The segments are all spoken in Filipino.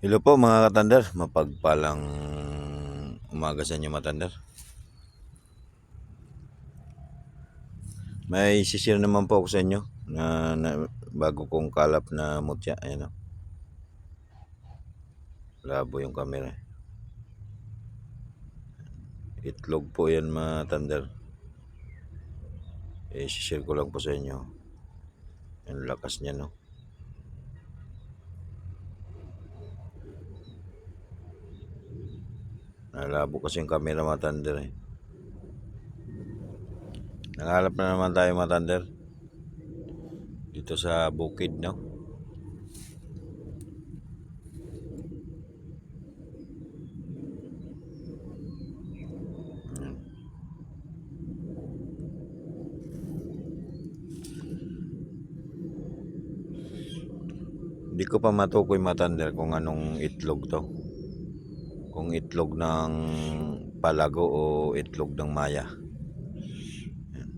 Hello po mga katander, mapagpalang umaga sa inyo matander. May sisir naman po ako sa inyo na, na bago kong kalap na mutya. Ayan o. Labo yung camera. Itlog po yan mga tander. Eh, sisir ko lang po sa inyo. Ang lakas niya no. Nalabo kasi yung camera mga thunder eh. Nakahanap na naman tayo mga thunder. Dito sa bukid no. Hindi ko pa matukoy mga thunder kung anong itlog to kung itlog ng palago o itlog ng maya. Yan.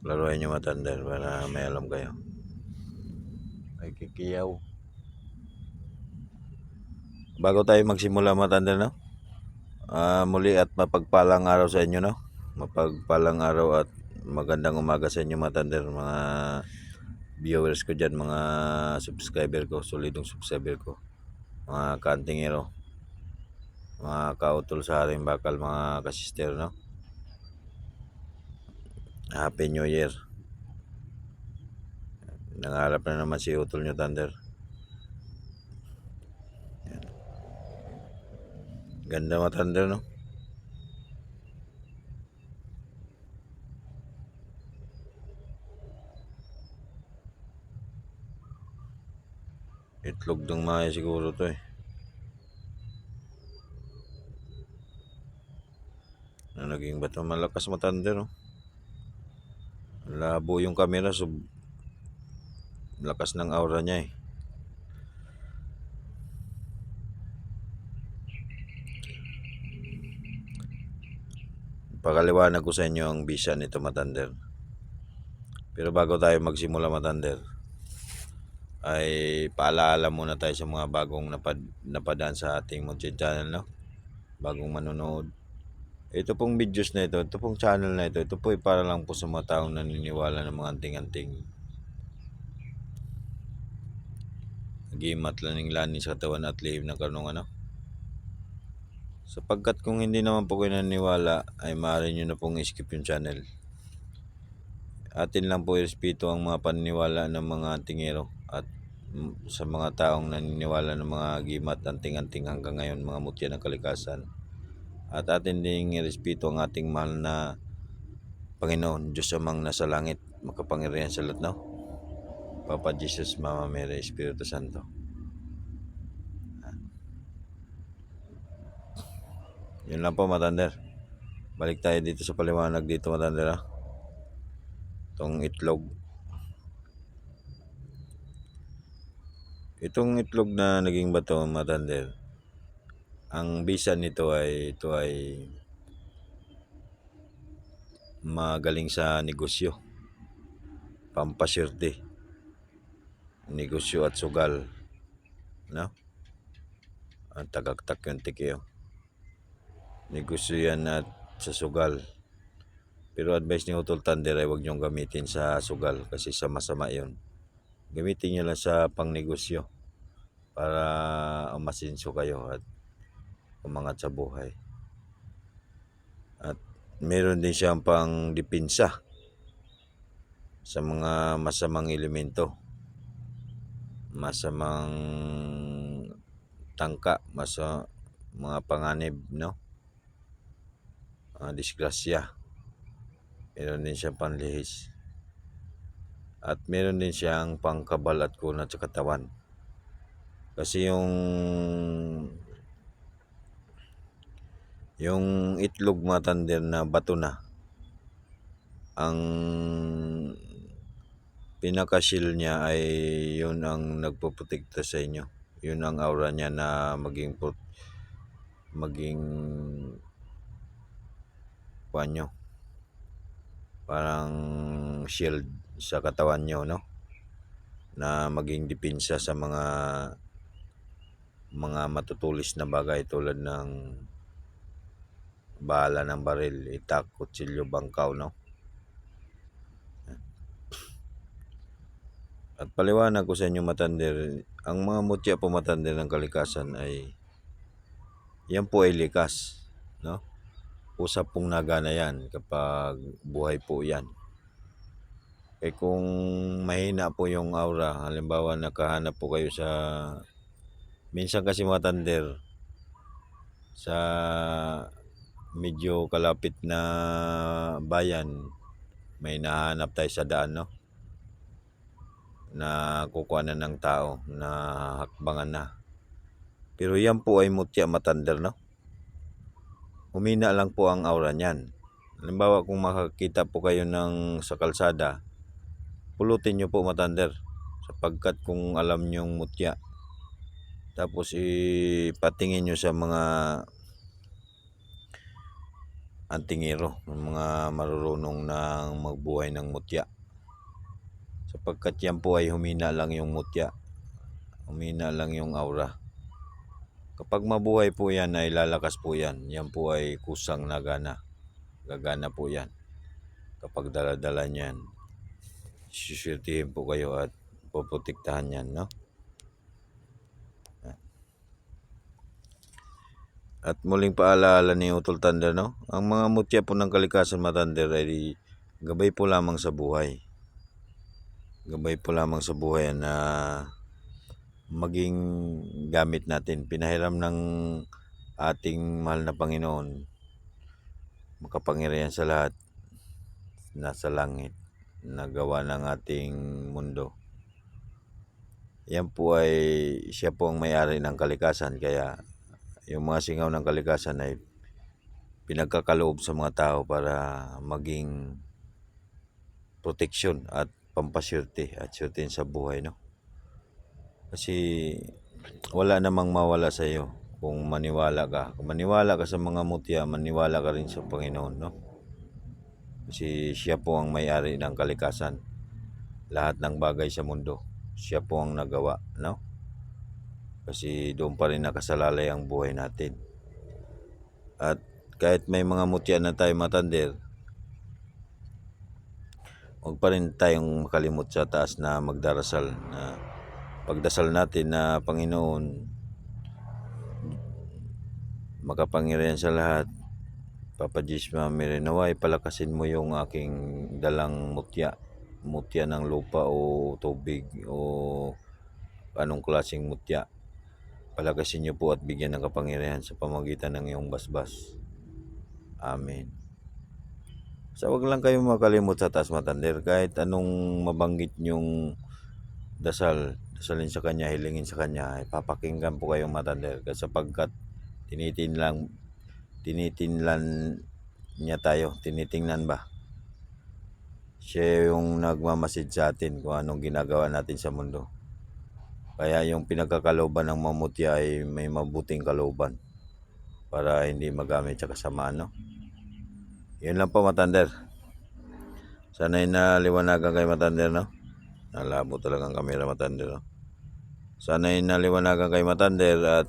Laruin nyo matandar para may alam kayo. Ay kikiyaw. Bago tayo magsimula matandar no? Ah, muli at mapagpalang araw sa inyo no? Mapagpalang araw at magandang umaga sa inyo matandar mga viewers ko dyan, mga subscriber ko, solidong subscriber ko, mga kantingero, mga kautol sa ating bakal, mga kasister, no? Happy New Year. Nangarap na naman si Utol nyo Thunder. Ganda mga Thunder, no? Itlog ng maya siguro to eh. Na naging bato malakas matanda no. Labo yung camera so lakas ng aura niya eh. Pakaliwanag ko sa inyo ang bisa nito matander. Pero bago tayo magsimula matander, ay paalaala muna tayo sa mga bagong napad, napadaan sa ating Mochi channel, no? Bagong manonood. Ito pong videos na ito, ito pong channel na ito, ito po ay para lang po sa mga taong naniniwala ng mga anting-anting. Nagimat laning lani sa katawan at lihim ng karunungan, no? Sapagkat kung hindi naman po kayo naniniwala, ay maaari nyo na pong skip yung channel. Atin lang po irespeto ang mga paniniwala ng mga tingero sa mga taong naniniwala ng mga gimat anting-anting hanggang ngayon mga mutya ng kalikasan. At atin ding irespeto ang ating mahal na Panginoon, Diyos amang nasa langit, makapangyarihan sa lahat, no? Papa Jesus, Mama Mary, Espiritu Santo. Yun lang po, Matander. Balik tayo dito sa paliwanag dito, Matander, ha? Itong itlog. Itong itlog na naging bato, Matander, ang bisa nito ay ito ay magaling sa negosyo. Pampaswerte. Negosyo at sugal. No? Ang tagaktak yung tikiyo. Negosyo yan at sa sugal. Pero advice ni Utol Thunder ay huwag niyong gamitin sa sugal kasi sa masama yon. Gamitin niyo lang sa pangnegosyo para umasinso kayo at umangat sa buhay. At meron din siyang pang dipinsa sa mga masamang elemento. Masamang tangka, masa mga panganib, no? Mga disgrasya. Meron din siyang panlihis. At meron din siyang pangkabal at kunat sa katawan. Kasi yung yung itlog matander na bato na ang pinakasil niya ay yun ang nagpuprotekta sa inyo. Yun ang aura niya na maging put, maging panyo. Parang shield sa katawan nyo, no? na maging depensa sa mga mga matutulis na bagay tulad ng bala ng baril, itak, kutsilyo, bangkaw, no? At paliwanag ko sa inyo matander, ang mga mutya po matander ng kalikasan ay yan po ay likas, no? Usap pong nagana yan kapag buhay po yan. Eh kung mahina po yung aura, halimbawa nakahanap po kayo sa minsan kasi matander sa medyo kalapit na bayan may nahanap tayo sa daan no? Na kukuha na ng tao na hakbangan na. Pero yan po ay mutya matander no? Humina lang po ang aura niyan. Halimbawa kung makakita po kayo ng sa kalsada pulutin nyo po matander sapagkat kung alam nyong mutya tapos ipatingin nyo sa mga antingero, mga marurunong ng magbuhay ng mutya. Sapagkat yan po ay humina lang yung mutya. Humina lang yung aura. Kapag mabuhay po yan ay lalakas po yan. Yan po ay kusang nagana. Gagana po yan. Kapag daladala niyan, suswerte po kayo at poprotektahan yan, no? At muling paalala ni Utol Thunder, no? Ang mga mutya po ng kalikasan matander ay gabay po lamang sa buhay. Gabay po lamang sa buhay na maging gamit natin. Pinahiram ng ating mahal na Panginoon, makapangyarihan sa lahat, nasa langit, nagawa ng ating mundo. Yan po ay siya po ang may-ari ng kalikasan kaya yung mga singaw ng kalikasan ay pinagkakaloob sa mga tao para maging proteksyon at pampasyerte at syurtin sa buhay no? Kasi wala namang mawala sa iyo kung maniwala ka. Kung maniwala ka sa mga mutya maniwala ka rin sa Panginoon no kasi siya po ang may-ari ng kalikasan. Lahat ng bagay sa mundo siya po ang nagawa no? Kasi doon pa rin nakasalalay ang buhay natin. At kahit may mga mutya na tayo matander, huwag pa rin tayong makalimot sa taas na magdarasal na pagdasal natin na Panginoon makapangyarihan sa lahat Papa Jisma Mirinaway palakasin mo yung aking dalang mutya mutya ng lupa o tubig o anong klaseng mutya palakasin niyo po at bigyan ng kapangyarihan sa pamagitan ng iyong basbas. Amen. Sa wag lang kayo makalimot sa taas matander kahit anong mabanggit niyong dasal, dasalin sa kanya, hilingin sa kanya, ay papakinggan po kayong matander sapagkat tinitinlang tinitinlan niya tayo, tinitingnan ba? Siya yung nagmamasid sa atin kung anong ginagawa natin sa mundo. Kaya yung pinagkakaloban ng mamutya ay may mabuting kaloban para hindi magamit sa kasamaan, no? Yun lang po, Matander. Sana'y naliwanagan kay Matander, no? Nalabo talaga ang kamera, Matander, no? Sana'y naliwanagan kay Matander at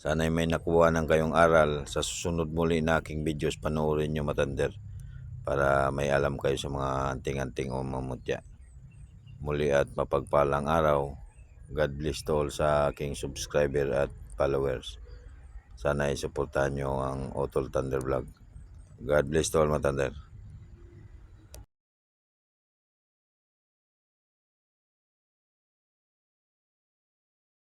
sana'y may nakuha ng kayong aral sa susunod muli na aking videos panoorin nyo, Matander para may alam kayo sa mga anting-anting o mamutya muli at mapagpalang araw. God bless to all sa aking subscriber at followers. Sana isuportahan nyo ang Otol Thunder Vlog. God bless to all mga Thunder.